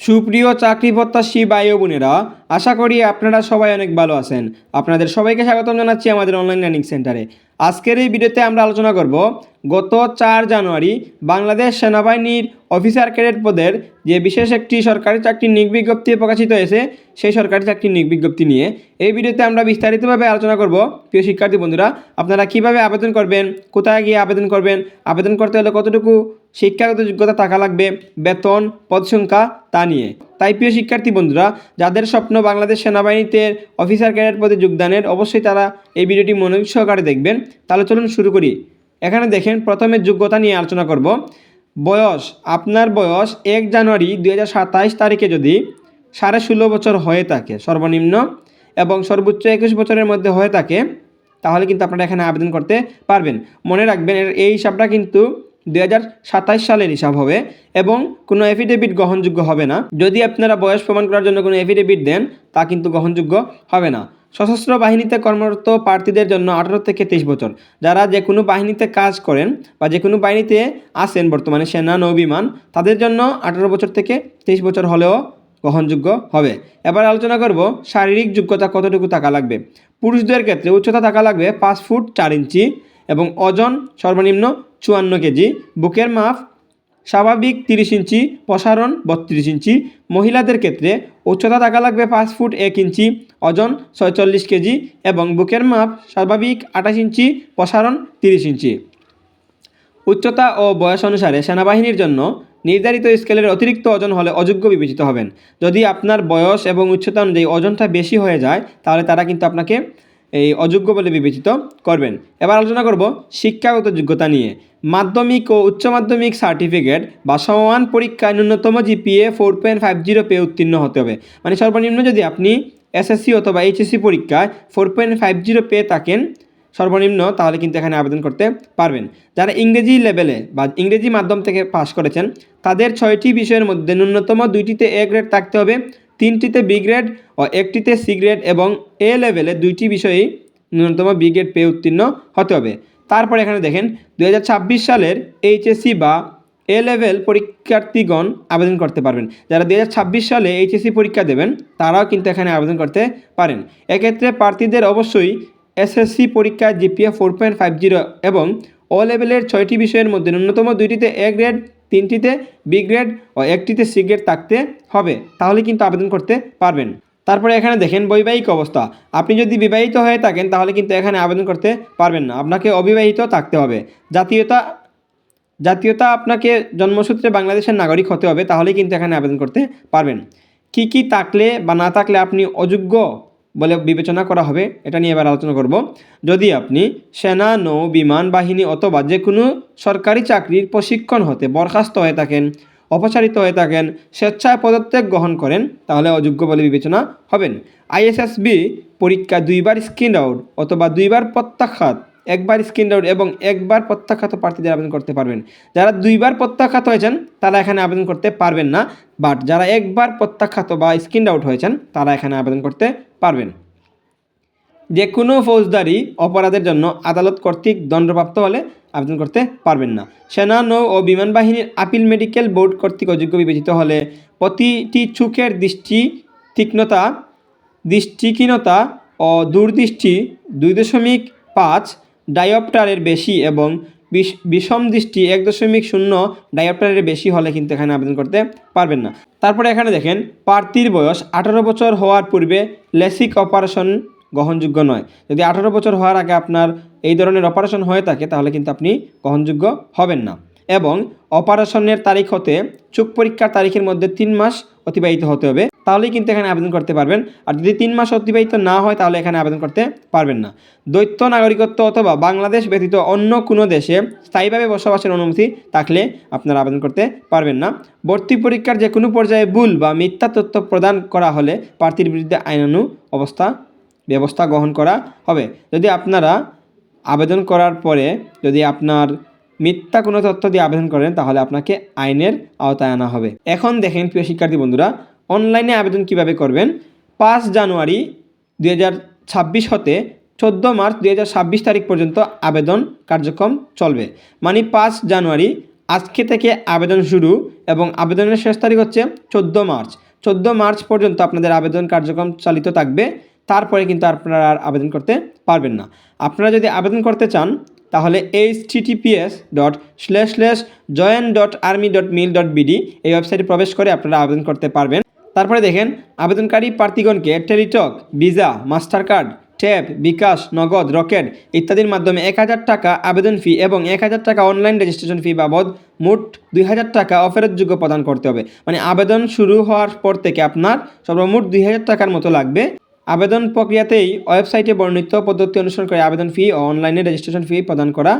সুপ্রিয় চাকরি প্রত্যাশী ভাই ও বোনেরা, আশা করি আপনারা সবাই অনেক ভালো আছেন। আপনাদের সবাইকে স্বাগতম জানাচ্ছি আমাদের অনলাইন লার্নিং সেন্টারে আজকের এই ভিডিওতে আমরা আলোচনা করব গত চার জানুয়ারি বাংলাদেশ সেনাবাহিনীর অফিসার ক্যাডেট পদের যে বিশেষ একটি সরকারি চাকরির নিয়োগ বিজ্ঞপ্তি প্রকাশিত হয়েছে, সেই সরকারি চাকরির নিয়োগ বিজ্ঞপ্তি নিয়ে এই ভিডিওতে আমরা বিস্তারিতভাবে আলোচনা করব। প্রিয় শিক্ষার্থী বন্ধুরা, আপনারা কীভাবে আবেদন করবেন, কোথায় গিয়ে আবেদন করবেন, আবেদন করতে হলে কতটুকু শিক্ষাগত যোগ্যতা থাকা লাগবে, বেতন, পদ সংখ্যা, তা নিয়ে। তাই প্রিয় শিক্ষার্থী বন্ধুরা, যাদের স্বপ্ন বাংলাদেশ সেনাবাহিনীতে অফিসার ক্যাডেট পদে যোগদানের, অবশ্যই তারা এই ভিডিওটি মনোযোগ সহকারে দেখবেন। তাহলে চলুন শুরু করি। এখানে দেখেন, প্রথমে যোগ্যতা নিয়ে আলোচনা করব। বয়স, আপনার বয়স এক জানুয়ারি দুই তারিখে যদি সাড়ে ষোলো বছর হয়ে থাকে, সর্বনিম্ন, এবং সর্বোচ্চ একুশ বছরের মধ্যে হয়ে থাকে, তাহলে কিন্তু আপনারা এখানে আবেদন করতে পারবেন। মনে রাখবেন এই হিসাবটা কিন্তু দুই সালের হিসাব হবে এবং কোনো এফিডেভিট গ্রহণযোগ্য হবে না। যদি আপনারা বয়স প্রমাণ করার জন্য কোনো এফিডেভিট দেন, তা কিন্তু গ্রহণযোগ্য হবে না। সশস্ত্র বাহিনীতে কর্মরত প্রার্থীদের জন্য আঠারো থেকে তেইশ বছর। যারা যে কোনো বাহিনীতে কাজ করেন বা যে কোনো বাহিনীতে আসেন বর্তমানে, সেনা, নৌবিমান, তাদের জন্য আঠারো বছর থেকে তেইশ বছর হলেও গ্রহণযোগ্য হবে। এবার আলোচনা করব শারীরিক যোগ্যতা কতটুকু থাকা লাগবে। পুরুষদের ক্ষেত্রে উচ্চতা থাকা লাগবে পাঁচ ফুট চার ইঞ্চি। এবং ওজন সর্বনিম্ন চুয়ান্ন কেজি। বুকের মাপ স্বাভাবিক তিরিশ ইঞ্চি, প্রসারণ বত্রিশ ইঞ্চি। মহিলাদের ক্ষেত্রে উচ্চতা থাকা লাগবে পাঁচ ফুট এক ইঞ্চি, ওজন ছয়চল্লিশ কেজি এবং বুকের মাপ স্বাভাবিক আঠাশ ইঞ্চি, প্রসারণ তিরিশ ইঞ্চি। উচ্চতা ও বয়স অনুসারে সেনাবাহিনীর জন্য নির্ধারিত স্কেলের অতিরিক্ত ওজন হলে অযোগ্য বিবেচিত হবেন। যদি আপনার বয়স এবং উচ্চতা অনুযায়ী ওজনটা বেশি হয়ে যায়, তাহলে তারা কিন্তু আপনাকে এই অযোগ্য বলে বিবেচিত করবেন। এবার আলোচনা করব শিক্ষাগত যোগ্যতা নিয়ে। মাধ্যমিক ও উচ্চ মাধ্যমিক সার্টিফিকেট বা সমমান পরীক্ষায় ন্যূনতম GPA four point five zero পেয়ে উত্তীর্ণ হতে হবে। মানে সর্বনিম্ন যদি আপনি এসএসসি অথবা এইচএসসি পরীক্ষায় ফোর পয়েন্ট ফাইভ জিরো পেয়ে থাকেন, সর্বনিম্ন, তাহলে কিন্তু এখানে আবেদন করতে পারবেন। যারা ইংরেজি লেভেলে বা ইংরেজি মাধ্যম থেকে পাশ করেছেন, তাদের ছয়টি বিষয়ের মধ্যে ন্যূনতম দুইটিতে এ গ্রেড থাকতে হবে। তিনটিতে বি গ্রেড ও একটিতে সি গ্রেড এবং এ লেভেলে দুইটি বিষয়েই ন্যূনতম বি গ্রেড পেয়ে উত্তীর্ণ হতে হবে। তারপর এখানে দেখেন দু হাজার ছাব্বিশ সালের এইচএসসি বা এ লেভেল পরীক্ষার্থীগণ আবেদন করতে পারবেন। যারা দুই হাজার ছাব্বিশ সালে এইচএসসি পরীক্ষা দেবেন, তারাও কিন্তু এখানে আবেদন করতে পারেন। এক্ষেত্রে প্রার্থীদের অবশ্যই এসএসসি পরীক্ষায় GPA four point five zero এবং ও লেভেলের ছয়টি বিষয়ের মধ্যে ন্যূনতম দুইটিতে এ গ্রেড তিনটিতে বি গ্রেড ও একটিতে সি গ্রেড থাকতে হবে, তাহলে কিন্তু আবেদন করতে পারবেন। তারপরে এখানে দেখেন বৈবাহিক অবস্থা। আপনি যদি বিবাহিত হয়ে থাকেন, তাহলে কিন্তু এখানে আবেদন করতে পারবেন না। আপনাকে অবিবাহিত থাকতে হবে। জাতীয়তা জাতীয়তা আপনাকে জন্মসূত্রে বাংলাদেশের নাগরিক হতে হবে, তাহলেই কিন্তু এখানে আবেদন করতে পারবেন। কি কি থাকলে বা না থাকলে আপনি অযোগ্য বলে বিবেচনা করা হবে, এটা নিয়ে এবার আলোচনা করব। যদি আপনি সেনা, নৌ, বিমান, বাহিনী অথবা যে কোনো সরকারি চাকরির প্রশিক্ষণ হতে বরখাস্ত হয়ে থাকেন, অপসারিত হয়ে থাকেন, স্বেচ্ছায় পদত্যাগ গ্রহণ করেন, তাহলে অযোগ্য বলে বিবেচনা হবেন। আইএসএসবি পরীক্ষা দুইবার স্ক্রিন আউট অথবা দুইবার প্রত্যাখ্যাত একবার স্ক্রিন আউট এবং একবার প্রত্যাখ্যাত প্রার্থীদের আবেদন করতে পারবেন। যারা দুইবার প্রত্যাখ্যাত হয়েছেন, তারা এখানে আবেদন করতে পারবেন না। বাট যারা একবার প্রত্যাখ্যাত বা স্ক্রিন আউট হয়েছেন, তারা এখানে আবেদন করতে পারবেন। যে কোনো ফৌজদারি অপরাধের জন্য আদালত কর্তৃক দণ্ডপ্রাপ্ত হলে আবেদন করতে পারবেন না। সেনা, নৌ ও বিমান বাহিনীর আপিল মেডিকেল বোর্ড কর্তৃক অযোগ্য বিবেচিত হলে প্রতিটি চোখের দৃষ্টি তীক্ষ্ণতা, দৃষ্টিহীনতা ও দূরদৃষ্টি দুই দশমিক পাঁচ ডায়োপ্টারের বেশি এবং বিষ বিষম দৃষ্টি এক দশমিক শূন্য ডায়োপ্টারের বেশি হলে কিন্তু এখানে আবেদন করতে পারবেন না। তারপরে এখানে দেখেন, প্রার্থীর বয়স আঠারো বছর হওয়ার পূর্বে লেসিক অপারেশন গ্রহণযোগ্য নয়। যদি আঠারো বছর হওয়ার আগে আপনার এই ধরনের অপারেশন হয়ে থাকে, তাহলে কিন্তু আপনি গ্রহণযোগ্য হবেন না। এবং অপারেশনের তারিখ হতে চোখ পরীক্ষার তারিখের মধ্যে তিন মাস অতিবাহিত হতে হবে। তাহলেই কিন্তু এখানে আবেদন করতে পারবেন। আর যদি তিন মাস অতিবাহিত না হয়, তাহলে এখানে আবেদন করতে পারবেন না। দ্বৈত নাগরিকত্ব অথবা বাংলাদেশ ব্যতীত অন্য কোনো দেশে স্থায়ীভাবে বসবাসের অনুমতি থাকলে আপনারা আবেদন করতে পারবেন না। ভর্তি পরীক্ষার যে কোনো পর্যায়ে ভুল বা মিথ্যা তথ্য প্রদান করা হলে প্রার্থীর বিরুদ্ধে আইনানু অবস্থা, ব্যবস্থা গ্রহণ করা হবে। যদি আপনারা আবেদন করার পরে যদি আপনার মিথ্যা কোনো তথ্য দিয়ে আবেদন করেন, তাহলে আপনাকে আইনের আওতায় আনা হবে। এখন দেখেন প্রিয় শিক্ষার্থী বন্ধুরা অনলাইনে আবেদন কীভাবে করবেন? পাঁচ জানুয়ারি দুই ছাব্বিশ হতে চোদ্দ মার্চ দুই ছাব্বিশ তারিখ পর্যন্ত আবেদন কার্যক্রম চলবে। মানে পাঁচ জানুয়ারি আজকে থেকে আবেদন শুরু এবং আবেদনের শেষ তারিখ হচ্ছে চোদ্দ মার্চ। চোদ্দ মার্চ পর্যন্ত আপনাদের আবেদন কার্যক্রম চালিত থাকবে। তারপরে কিন্তু আপনারা আর আবেদন করতে পারবেন না। আপনারা যদি আবেদন করতে চান, তাহলে H TTPS dot slash slash join dot army dot mil dot BD এই ওয়েবসাইটে প্রবেশ করে আপনারা আবেদন করতে পারবেন। তারপরে দেখেন, আবেদনকারী প্রার্থীগণকে টেলিটক, ভিসা মাস্টার কার্ড ট্যাব, বিকাশ, নগদ, রকেট ইত্যাদির মাধ্যমে এক হাজার টাকা আবেদন ফি এবং এক হাজার টাকা অনলাইন রেজিস্ট্রেশন ফি বাবদ মোট দুই হাজার টাকা অফেরতযোগ্য প্রদান করতে হবে। মানে আবেদন শুরু হওয়ার পর থেকে আপনার সর্বমোট দুই হাজার টাকার মতো লাগবে। আবেদন প্রক্রিয়াতেই ওয়েবসাইটে বর্ণিত পদ্ধতি অনুসরণ করে আবেদন ফি ও অনলাইনে রেজিস্ট্রেশন ফি প্রদান করা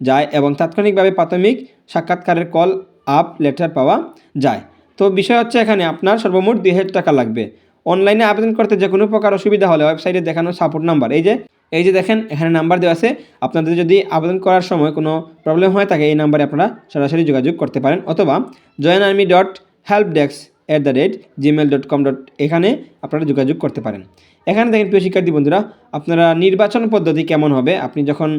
যায় এবং তাৎক্ষণিকভাবে প্রাথমিক সাক্ষাৎকারের কল, আপ, লেটার পাওয়া যায়। তো বিষয় হচ্ছে এখানে আপনার সর্বমোট দুই হাজার টাকা লাগবে। অনলাইনে আবেদন করতে যে কোনো প্রকার অসুবিধা হলে ওয়েবসাইটে দেখানো সাপোর্ট নাম্বার এই যে এই যে দেখেন, এখানে নাম্বার দেওয়া আছে। আপনাদের যদি আবেদন করার সময় কোনো প্রবলেম হয়ে থাকে এই নাম্বারে আপনারা সরাসরি যোগাযোগ করতে পারেন। অথবা join army dot help desk at the rate Gmail dot com dot এখানে আপনারা যোগাযোগ করতে পারেন। এখানে দেখেন, প্রিয় শিক্ষার্থী বন্ধুরা, আপনারা নির্বাচন পদ্ধতি কেমন হবে? আপনি যখন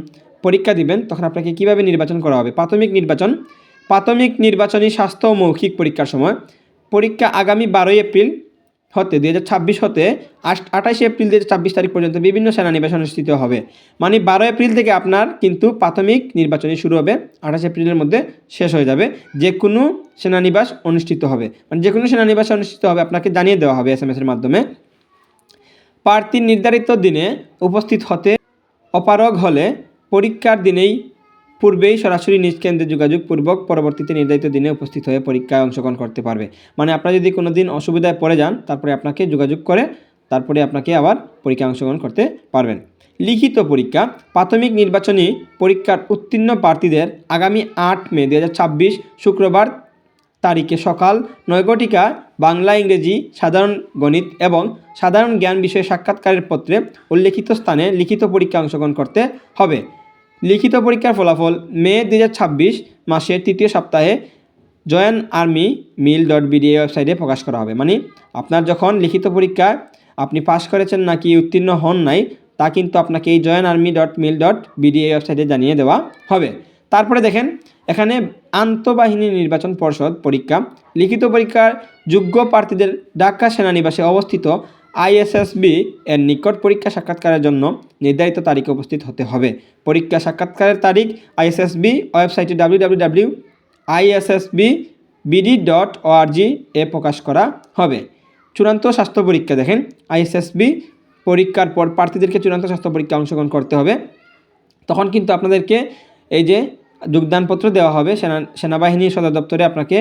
পরীক্ষা দিবেন, তখন আপনাকে কীভাবে নির্বাচন করা হবে? প্রাথমিক নির্বাচন প্রাথমিক নির্বাচনী স্বাস্থ্য ও মৌখিক পরীক্ষার সময়। পরীক্ষা আগামী বারোই এপ্রিল হতে হাজার ছাব্বিশ হতে আঠাশে এপ্রিল দু ছাব্বিশ তারিখ পর্যন্ত বিভিন্ন সেনানিবাস অনুষ্ঠিত হবে। মানে বারো এপ্রিল থেকে আপনার কিন্তু প্রাথমিক নির্বাচনী শুরু হবে, আঠাশ এপ্রিলের মধ্যে শেষ হয়ে যাবে। যে কোনো সেনানিবাস অনুষ্ঠিত হবে। মানে যে কোনো সেনানিবাস অনুষ্ঠিত হবে, আপনাকে জানিয়ে দেওয়া হবে এস এম এসের মাধ্যমে। প্রার্থীর নির্ধারিত দিনে উপস্থিত হতে অপারগ হলে পরীক্ষার দিনেই পূর্বেই সরাসরি নিজ কেন্দ্রে যোগাযোগ পূর্বক পরবর্তীতে নির্ধারিত দিনে উপস্থিত হয়ে পরীক্ষায় অংশগ্রহণ করতে পারবে। মানে আপনারা যদি কোনো দিন অসুবিধায় পড়ে যান, তারপরে আপনাকে যোগাযোগ করে তারপরে আপনাকে আবার পরীক্ষায় অংশগ্রহণ করতে পারবেন। লিখিত পরীক্ষা, প্রাথমিক নির্বাচনী পরীক্ষার উত্তীর্ণ প্রার্থীদের আগামী আট মে দু হাজার ছাব্বিশ শুক্রবার তারিখে সকাল নয় ঘটিকা বাংলা, ইংরেজি, সাধারণ গণিত এবং সাধারণ জ্ঞান বিষয়ে সাক্ষাৎকারের পত্রে উল্লেখিত স্থানে লিখিত পরীক্ষা অংশগ্রহণ করতে হবে। লিখিত পরীক্ষার ফলাফল মে দু হাজার ছাব্বিশ মাসের তৃতীয় সপ্তাহে join army mil dot BD ওয়েবসাইটে প্রকাশ করা হবে। মানে আপনার যখন লিখিত পরীক্ষায় আপনি পাশ করেছেন নাকি উত্তীর্ণ হন নাই, তা কিন্তু আপনাকে এই join army dot mil dot BDA ওয়েবসাইটে জানিয়ে দেওয়া হবে। তারপরে দেখেন, এখানে আন্তঃবাহিনী নির্বাচন পর্ষদ পরীক্ষা, লিখিত পরীক্ষার যোগ্য প্রার্থীদের ঢাকা সেনানিবাসে অবস্থিত আইএসএসবি এর নিকট পরীক্ষা সাক্ষাৎকারের জন্য নির্ধারিত তারিখে উপস্থিত হতে হবে। পরীক্ষা সাক্ষাৎকারের তারিখ আইএসএসবি ওয়েবসাইটে W W W ISSB BD dot ORG এ প্রকাশ করা হবে। চূড়ান্ত স্বাস্থ্য পরীক্ষা দেখেন, আইএসএসবি পরীক্ষার পর প্রার্থীদেরকে চূড়ান্ত স্বাস্থ্য পরীক্ষা অংশগ্রহণ করতে হবে। তখন কিন্তু আপনাদেরকে এই যে যোগদানপত্র দেওয়া হবে, সেনা সেনাবাহিনীর সদর দপ্তরে আপনাকে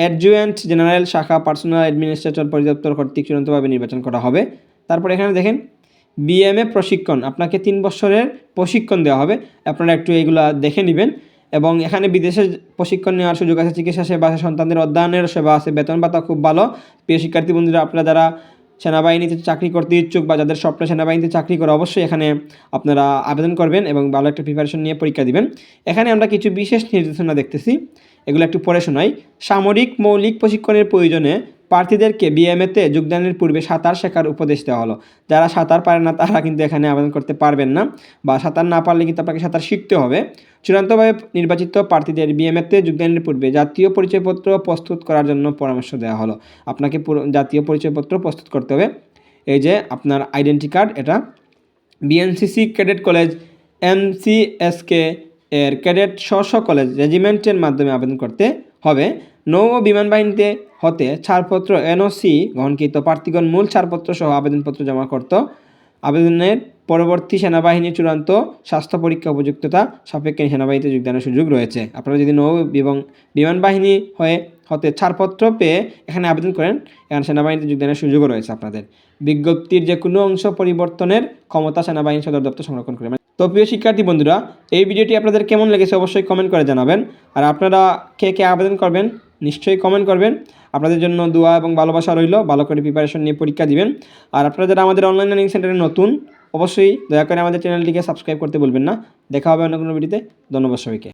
অ্যাডজুয়েন্ট জেনারেল শাখা পার্সোনাল অ্যাডমিনিস্ট্রেটর পরিদপ্তর কর্তৃক চূড়ান্তভাবে নির্বাচন করা হবে। তারপর এখানে দেখেন, বিএমএ প্রশিক্ষণ, আপনাকে তিন বছরের প্রশিক্ষণ দেওয়া হবে। আপনারা একটু এইগুলো দেখে নেবেন। এবং এখানে বিদেশে প্রশিক্ষণ নেওয়ার সুযোগ আছে, চিকিৎসা সেবা আছে, সন্তানদের অধ্যয়নের সেবা আছে, বেতন ভাতা খুব ভালো। প্রিয় শিক্ষার্থী বন্ধুরা, আপনারা যারা সেনাবাহিনীতে চাকরি করতে ইচ্ছুক বা যাদের স্বপ্ন সেনাবাহিনীতে চাকরি করে, অবশ্যই এখানে আপনারা আবেদন করবেন এবং ভালো একটা প্রিপারেশন নিয়ে পরীক্ষা দিবেন। এখানে আমরা কিছু বিশেষ নির্দেশনা দেখতেছি। এগুলো একটু পড়ে শোনাই। সামরিক মৌলিক প্রশিক্ষণের প্রয়োজনে প্রার্থীদেরকে বিএমএতে যোগদানের পূর্বে সাঁতার শেখার উপদেশ দেওয়া হলো। যারা সাঁতার পারে না, তারা কিন্তু এখানে আবেদন করতে পারবেন না বা সাঁতার না পারলে কিন্তু আপনাকে সাঁতার শিখতে হবে। চূড়ান্তভাবে নির্বাচিত প্রার্থীদের বিএমএতে যোগদানের পূর্বে জাতীয় পরিচয়পত্র প্রস্তুত করার জন্য পরামর্শ দেওয়া হলো। আপনাকে জাতীয় পরিচয়পত্র প্রস্তুত করতে হবে। এই যে আপনার আইডেন্টি কার্ড, এটা বিএনসিসি ক্যাডেট কলেজ এমসিএসকে এর ক্যাডেট স্ব কলেজ রেজিমেন্টের মাধ্যমে আবেদন করতে হবে। নৌ ও বিমান বাহিনীতে হতে ছাড়পত্র, এনওসি গ্রহণকৃত, প্রার্থীগণ মূল ছাড়পত্র সহ আবেদনপত্র জমা করত। আবেদনের পরবর্তী সেনাবাহিনীর চূড়ান্ত স্বাস্থ্য পরীক্ষা উপযুক্ততা সাপেক্ষে সেনাবাহিনীতে যোগদানের সুযোগ রয়েছে। আপনারা যদি নৌ এবং বিমান বাহিনী হয়ে হতে ছাড়পত্র পেয়ে এখানে আবেদন করেন, এখানে সেনাবাহিনীতে যোগদানের সুযোগও রয়েছে আপনাদের। বিজ্ঞপ্তির যে কোনো অংশ পরিবর্তনের ক্ষমতা সেনাবাহিনী সদর দপ্তর সংরক্ষণ করে। তো প্রিয় শিক্ষার্থী বন্ধুরা, এই ভিডিওটি আপনাদের কেমন লেগেছে অবশ্যই কমেন্ট করে জানাবেন। আর আপনারা কে কে আবেদন করবেন, নিশ্চয়ই কমেন্ট করবেন। আপনাদের জন্য দোয়া এবং ভালোবাসা রইল, ভালো করে প্রিপারেশন নিয়ে পরীক্ষা দিবেন। আর আপনারা যারা আমাদের অনলাইন লার্নিং সেন্টারে নতুন, অবশ্যই দয়া করে আমাদের চ্যানেলটিকে সাবস্ক্রাইব করতে বলবেন না। দেখা হবে অন্য কোনো ভিডিওতে ধন্যবাদ সবাইকে।